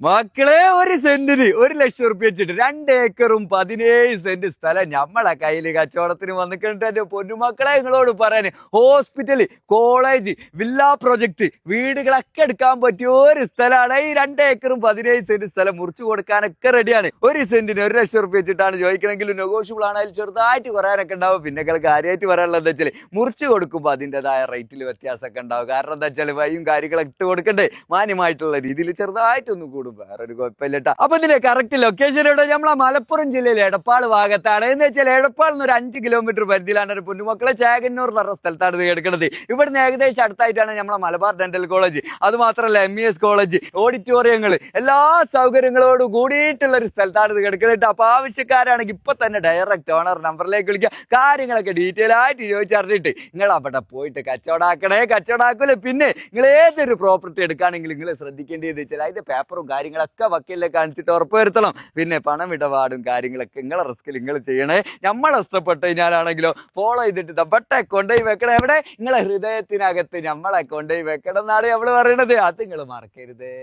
മക്കളെ ഒരു സെന്റിന് ഒരു ലക്ഷം റുപ്യ വെച്ചിട്ട് രണ്ട് ഏക്കറും പതിനേഴ് സെന്റ് സ്ഥലം നമ്മളെ കയ്യിൽ കച്ചവടത്തിന് വന്നിട്ടുണ്ട് എന്റെ പൊന്നുമക്കളെ നിങ്ങളോട് പറയാൻ ഹോസ്പിറ്റൽ കോളേജ് വില്ല പ്രൊജക്ട് വീടുകളൊക്കെ എടുക്കാൻ പറ്റിയ ഒരു സ്ഥലമാണ്. ഈ രണ്ട് ഏക്കറും പതിനേഴ് സെന്റ് സ്ഥലം മുറിച്ചു കൊടുക്കാനൊക്കെ റെഡിയാണ്. ഒരു സെന്റിന് ഒരു ലക്ഷം റുപ്യ വെച്ചിട്ടാണ് ചോദിക്കണമെങ്കിൽ നെഗോഷ്യബിൾ ആണെങ്കിൽ ചെറുതായിട്ട് കുറയാനൊക്കെ ഉണ്ടാവും. പിന്നെ കാര്യമായിട്ട് പറയാനുള്ളത് എന്താ വെച്ചാൽ മുറിച്ചു കൊടുക്കുമ്പോൾ അതിന്റെതായ റേറ്റിൽ വ്യത്യാസമൊക്കെ ഉണ്ടാവും. കാരണം എന്താ വെച്ചാൽ വൈയും കാര്യങ്ങളൊക്കെ ഇട്ട് കൊടുക്കണ്ടേ? മാന്യമായിട്ടുള്ള രീതിയിൽ ചെറുതായിട്ടൊന്നും കൂടും വേറെ വേറൊരു കുഴപ്പമില്ല ട്ടാ. അപ്പൊ ഇതിന്റെ കറക്റ്റ് ലൊക്കേഷൻ ഇവിടെ നമ്മളെ മലപ്പുറം ജില്ലയിലെ എടപ്പാൾ ഭാഗത്താണ്. എന്ന് വെച്ചാൽ എടപ്പാൾ നിന്ന് ഒരു അഞ്ച് കിലോമീറ്റർ പരിധിയിലാണ് ഒരു പൊന്നുമക്കളെ ചേകന്നൂർ എന്ന് പറഞ്ഞ സ്ഥലത്താണ് ഇത് കിടക്കുന്നത് ഇവിടുന്ന് ഏകദേശം അടുത്തായിട്ടാണ് നമ്മളെ മലബാർ ഡെന്റൽ കോളേജ് അത് മാത്രമല്ല എം ഇ എസ് കോളേജ് ഓഡിറ്റോറിയങ്ങൾ എല്ലാ സൗകര്യങ്ങളോടും കൂടിയിട്ടുള്ള ഒരു സ്ഥലത്താണ് ഇത് കിടക്കുന്നത് അപ്പൊ ആവശ്യക്കാരാണെങ്കിൽ ഇപ്പൊ തന്നെ ഡയറക്റ്റ് ഓണർ നമ്പറിലേക്ക് വിളിക്കുക കാര്യങ്ങളൊക്കെ ഡീറ്റെയിൽ ആയിട്ട് ചോദിച്ചറിഞ്ഞിട്ട് നിങ്ങൾ അവിടെ പോയിട്ട് കച്ചവടാക്കണേ കച്ചവടാക്കൂലേ. പിന്നെ നിങ്ങൾ ഏതൊരു പ്രോപ്പർട്ടി എടുക്കുകയാണെങ്കിൽ നിങ്ങൾ ശ്രദ്ധിക്കേണ്ടത് വെച്ചാൽ അതിന്റെ പേപ്പറും കാര്യങ്ങളൊക്കെ വക്കീലിനെ കാണിച്ചിട്ട് ഉറപ്പ് വരുത്തണം. പിന്നെ പണം ഇടപാടും കാര്യങ്ങളൊക്കെ നിങ്ങളെ റിസ്കിൽ നിങ്ങൾ ചെയ്യണേ. നമ്മളെ ഇഷ്ടപ്പെട്ട് കഴിഞ്ഞാലാണെങ്കിലോ ഫോളോ ചെയ്തിട്ട് ദബട്ടെ കൊണ്ടുപോയി വെക്കണം. എവിടെ? നിങ്ങളെ ഹൃദയത്തിനകത്ത് നമ്മളെ കൊണ്ടുപോയി വെക്കണം എന്നാണ് നമ്മൾ പറയണത്. അത് നിങ്ങൾ മറക്കരുതേ.